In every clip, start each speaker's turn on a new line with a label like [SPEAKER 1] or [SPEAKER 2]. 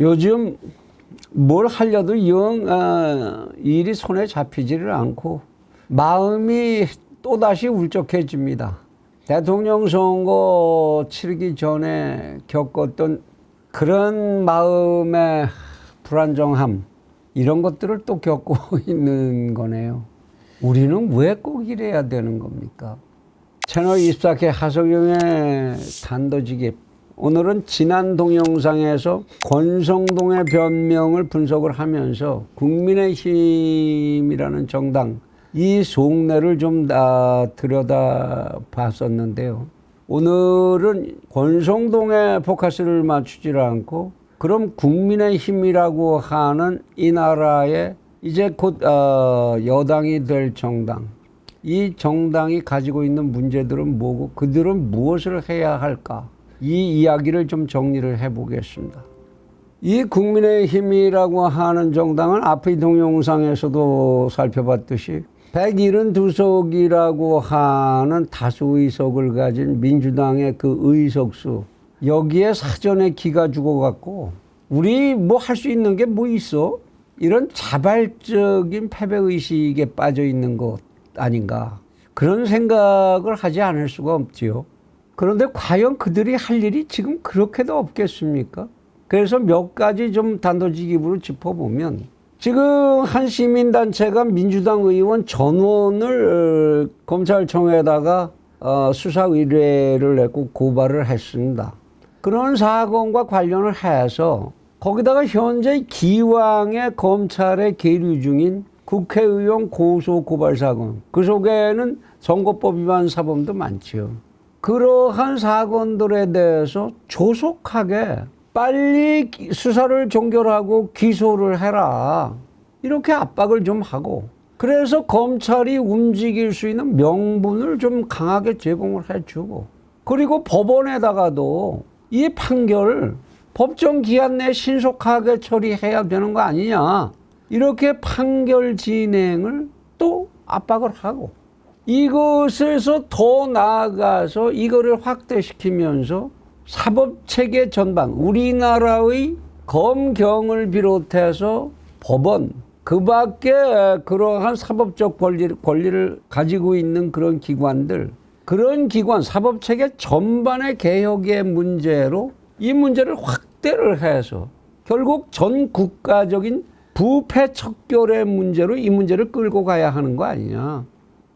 [SPEAKER 1] 요즘 뭘 하려도 영 아, 일이 손에 잡히지를 않고 마음이 또다시 울적해집니다. 대통령 선거 치르기 전에 겪었던 그런 마음의 불안정함 이런 것들을 또 겪고 있는 거네요. 우리는 왜 꼭 이래야 되는 겁니까? 채널 24K 하석영의 단도직입. 오늘은 지난 동영상에서 권성동의 변명을 분석을 하면서 국민의힘이라는 정당 이 속내를 좀 아, 들여다 봤었는데요. 오늘은 권성동에 포커스를 맞추지 않고 그럼 국민의힘이라고 하는 이 나라의 이제 곧 어, 여당이 될 정당 이 정당이 가지고 있는 문제들은 뭐고 그들은 무엇을 해야 할까 이 이야기를 좀 정리를 해보겠습니다. 이 국민의힘이라고 하는 정당은 앞의 동영상에서도 살펴봤듯이 172석이라고 하는 다수 의석을 가진 민주당의 그 의석수 여기에 사전에 기가 죽어갖고 우리 뭐 할 수 있는 게 뭐 있어? 이런 자발적인 패배의식에 빠져 있는 것 아닌가 그런 생각을 하지 않을 수가 없지요. 그런데 과연 그들이 할 일이 지금 그렇게도 없겠습니까? 그래서 몇 가지 좀 단도직입으로 짚어보면 지금 한 시민단체가 민주당 의원 전원을 어, 검찰청에다가 어, 수사 의뢰를 냈고 고발을 했습니다. 그런 사건과 관련을 해서 거기다가 현재 기왕의 검찰에 계류 중인 국회의원 고소 고발 사건 그 속에는 선거법 위반 사범도 많지요. 그러한 사건들에 대해서 조속하게 빨리 기- 수사를 종결하고 기소를 해라. 이렇게 압박을 좀 하고. 그래서 검찰이 움직일 수 있는 명분을 좀 강하게 제공을 해주고. 그리고 법원에다가도 이 판결을 법정 기한 내에 신속하게 처리해야 되는 거 아니냐. 이렇게 판결 진행을 또 압박을 하고 이것에서 더 나아가서 이거를 확대시키면서 사법 체계 전반 우리나라의 검경을 비롯해서 법원 그 밖에 그러한 사법적 권리, 권리를 가지고 있는 그런 기관들 그런 기관 사법 체계 전반의 개혁의 문제로 이 문제를 확대를 해서 결국 전 국가적인 부패 척결의 문제로 이 문제를 끌고 가야 하는 거 아니냐.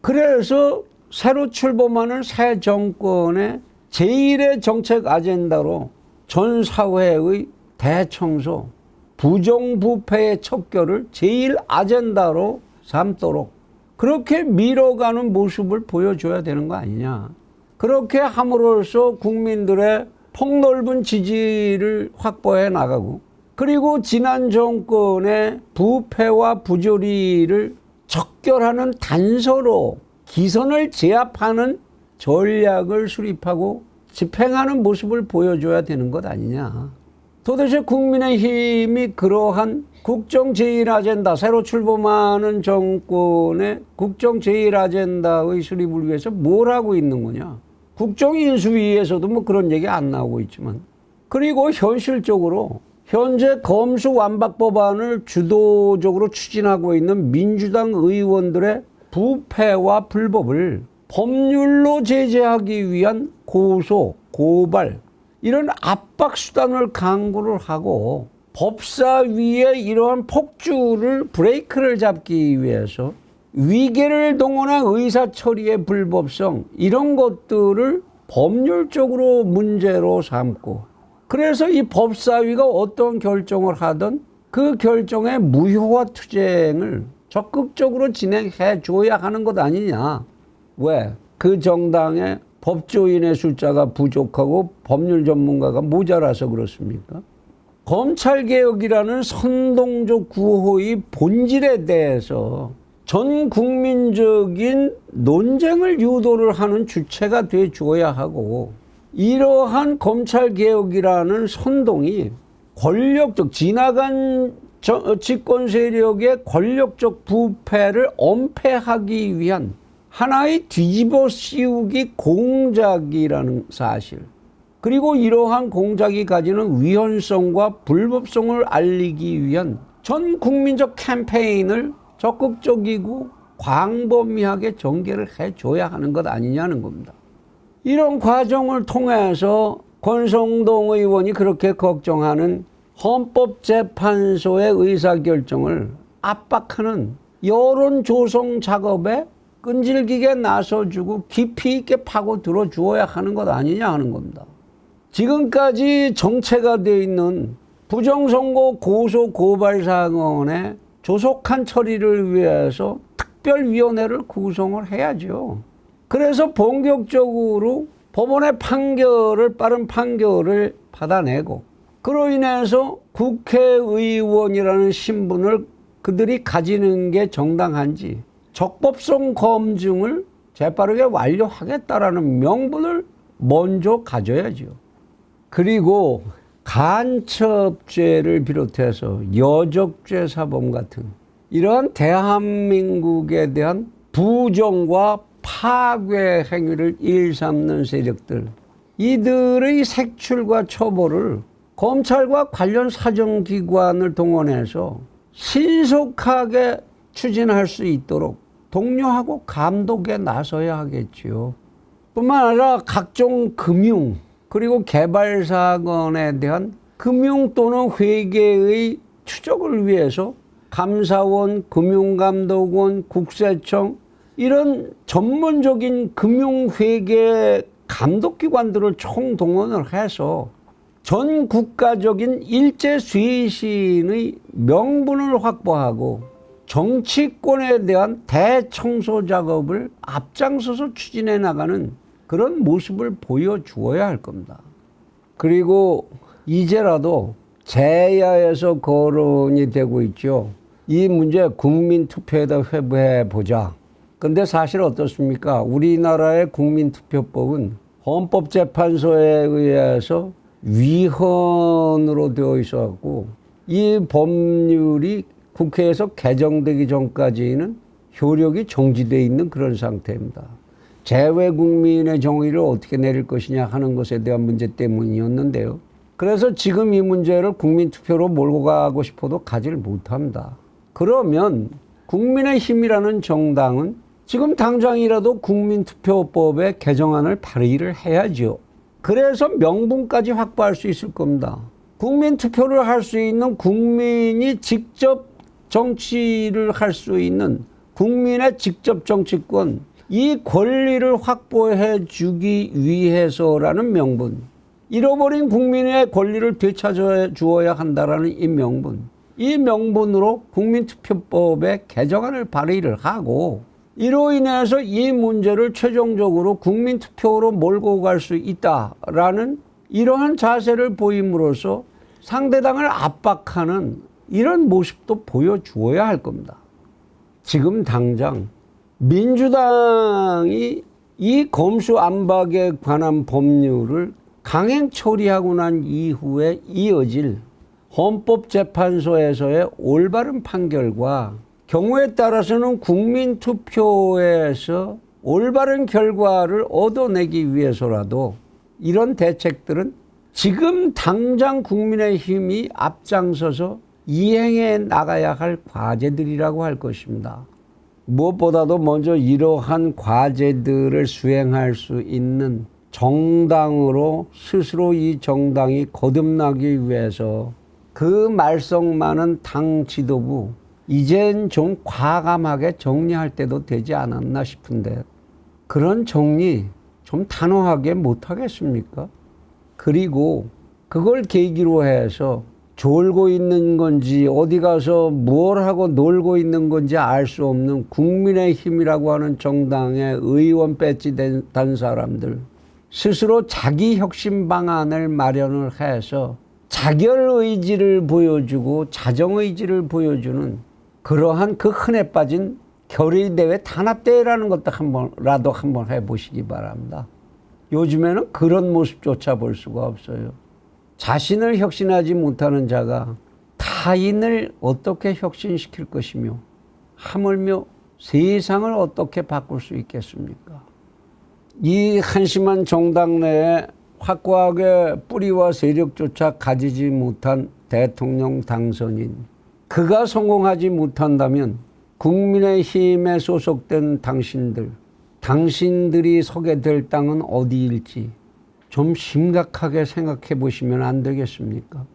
[SPEAKER 1] 그래서 새로 출범하는 새 정권의 제1의 정책 아젠다로 전 사회의 대청소, 부정부패의 척결을 제1 아젠다로 삼도록 그렇게 밀어가는 모습을 보여줘야 되는 거 아니냐. 그렇게 함으로써 국민들의 폭넓은 지지를 확보해 나가고 그리고 지난 정권의 부패와 부조리를 척결하는 단서로 기선을 제압하는 전략을 수립하고 집행하는 모습을 보여줘야 되는 것 아니냐. 도대체 국민의힘이 그러한 국정 제1 아젠다, 새로 출범하는 정권의 국정 제1 아젠다의 수립을 위해서 뭘 하고 있는 거냐. 국정 인수위에서도 뭐 그런 얘기 안 나오고 있지만. 그리고 현실적으로 현재 검수 완박 법안을 주도적으로 추진하고 있는 민주당 의원들의 부패와 불법을 법률로 제재하기 위한 고소, 고발, 이런 압박 수단을 강구를 하고 법사위에 이러한 폭주를 브레이크를 잡기 위해서 위계를 동원한 의사 처리의 불법성 이런 것들을 법률적으로 문제로 삼고 그래서 이 법사위가 어떤 결정을 하든 그 결정의 무효화 투쟁을 적극적으로 진행해 줘야 하는 것 아니냐. 왜? 그 정당의 법조인의 숫자가 부족하고 법률 전문가가 모자라서 그렇습니까? 검찰개혁이라는 선동적 구호의 본질에 대해서 전 국민적인 논쟁을 유도를 하는 주체가 돼 줘야 하고 이러한 검찰 개혁이라는 선동이 권력적 지나간 저- 집권 세력의 권력적 부패를 엄폐하기 위한 하나의 뒤집어 씌우기 공작이라는 사실. 그리고 이러한 공작이 가지는 위헌성과 불법성을 알리기 위한 전 국민적 캠페인을 적극적이고 광범위하게 전개를 해줘야 하는 것 아니냐는 겁니다. 이런 과정을 통해서 권성동 의원이 그렇게 걱정하는 헌법재판소의 의사결정을 압박하는 여론 조성 작업에 끈질기게 나서주고 깊이 있게 파고 들어 주어야 하는 것 아니냐 하는 겁니다. 지금까지 정체가 되어 있는 부정선거 고소 고발 사건의 조속한 처리를 위해서 특별위원회를 구성을 해야죠. 그래서 본격적으로 법원의 판결을 빠른 판결을 받아내고 그로 인해서 국회의원이라는 신분을 그들이 가지는 게 정당한지 적법성 검증을 재빠르게 완료하겠다라는 명분을 먼저 가져야죠. 그리고 간첩죄를 비롯해서 여적죄 사범 같은 이러한 대한민국에 대한 부정과 파괴 행위를 일삼는 세력들 이들의 색출과 처벌을 검찰과 관련 사정기관을 동원해서 신속하게 추진할 수 있도록 독려하고 감독에 나서야 하겠지요. 뿐만 아니라 각종 금융 그리고 개발 사건에 대한 금융 또는 회계의 추적을 위해서 감사원, 금융감독원, 국세청 이런 전문적인 금융회계 감독기관들을 총동원을 해서 전 국가적인 일제 쇄신의 명분을 확보하고 정치권에 대한 대청소 작업을 앞장서서 추진해 나가는 그런 모습을 보여주어야 할 겁니다. 그리고 이제라도 제야에서 거론이 되고 있죠. 이 문제 국민 투표에다 회부해 보자. 근데 사실 어떻습니까? 우리나라의 국민투표법은 헌법재판소에 의해서 위헌으로 되어 있어 갖고 이 법률이 국회에서 개정되기 전까지는 효력이 정지되어 있는 그런 상태입니다. 재외 국민의 정의를 어떻게 내릴 것이냐 하는 것에 대한 문제 때문이었는데요. 그래서 지금 이 문제를 국민 투표로 몰고 가고 싶어도 가지를 못합니다. 그러면 국민의 힘이라는 정당은 지금 당장이라도 국민투표법의 개정안을 발의를 해야죠. 그래서 명분까지 확보할 수 있을 겁니다. 국민투표를 할 수 있는 국민이 직접 정치를 할 수 있는 국민의 직접 정치권, 이 권리를 확보해 주기 위해서라는 명분, 잃어버린 국민의 권리를 되찾아 주어야 한다라는 이 명분, 이 명분으로 국민투표법의 개정안을 발의를 하고 이로 인해서 이 문제를 최종적으로 국민 투표로 몰고 갈 수 있다라는 이러한 자세를 보임으로써 상대당을 압박하는 이런 모습도 보여주어야 할 겁니다. 지금 당장 민주당이 이 검수 안박에 관한 법률을 강행 처리하고 난 이후에 이어질 헌법재판소에서의 올바른 판결과 경우에 따라서는 국민 투표에서 올바른 결과를 얻어내기 위해서라도 이런 대책들은 지금 당장 국민의 힘이 앞장서서 이행해 나가야 할 과제들이라고 할 것입니다. 무엇보다도 먼저 이러한 과제들을 수행할 수 있는 정당으로 스스로 이 정당이 거듭나기 위해서 그 말썽 많은 당 지도부 이젠 좀 과감하게 정리할 때도 되지 않았나 싶은데 그런 정리 좀 단호하게 못 하겠습니까? 그리고 그걸 계기로 해서 졸고 있는 건지 어디 가서 뭘 하고 놀고 있는 건지 알 수 없는 국민의 힘이라고 하는 정당의 의원 배지 단 사람들 스스로 자기 혁신 방안을 마련을 해서 자결 의지를 보여주고 자정 의지를 보여주는 그러한 그 흔해 빠진 결의대회 단합대회라는 것도 한번라도 한번 해보시기 바랍니다. 요즘에는 그런 모습조차 볼 수가 없어요. 자신을 혁신하지 못하는 자가 타인을 어떻게 혁신시킬 것이며 하물며 세상을 어떻게 바꿀 수 있겠습니까? 이 한심한 정당 내에 확고하게 뿌리와 세력조차 가지지 못한 대통령 당선인. 그가 성공하지 못한다면 국민의힘에 소속된 당신들, 당신들이 서게 될 땅은 어디일지 좀 심각하게 생각해 보시면 안 되겠습니까?